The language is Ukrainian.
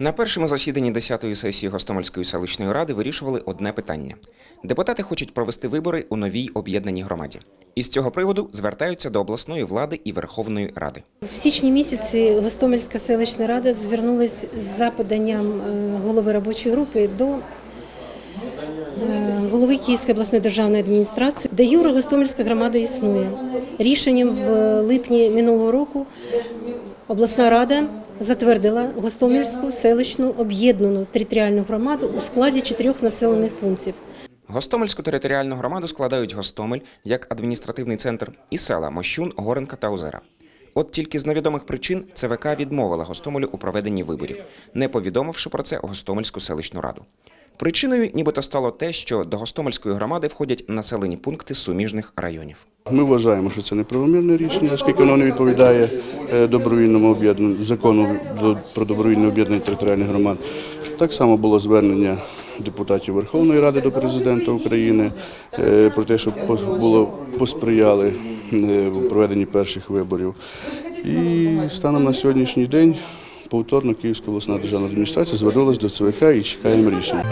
На першому засіданні 10-ї сесії Гостомельської селищної ради вирішували одне питання: депутати хочуть провести вибори у новій об'єднаній громаді. І з цього приводу звертаються до обласної влади і Верховної Ради. В січні місяці Гостомельська селищна рада звернулася за поданням е, голови робочої групи до е, голови Київської обласної державної адміністрації, де Юра Гостомельська громада існує. Рішенням в липні минулого року обласна рада затвердила Гостомельську селищну об'єднану територіальну громаду у складі чотирьох населених пунктів. Гостомельську територіальну громаду складають Гостомель як адміністративний центр і села Мощун, Горенка та Озера. От тільки з невідомих причин ЦВК відмовила Гостомелю у проведенні виборів, не повідомивши про це Гостомельську селищну раду. Причиною нібито стало те, що до Гостомельської громади входять населені пункти суміжних районів. Ми вважаємо, що це неправомірне рішення, оскільки воно не відповідає е, добровільному об'єднанню закону про добровільне об'єднання територіальних громад. Так само було звернення депутатів Верховної Ради до президента України е, про те, пос- було посприяли е, в проведенні перших виборів. І станом на сьогоднішній день повторно Київська обласна державна адміністрація звернулася до ЦВК і чекаємо рішення.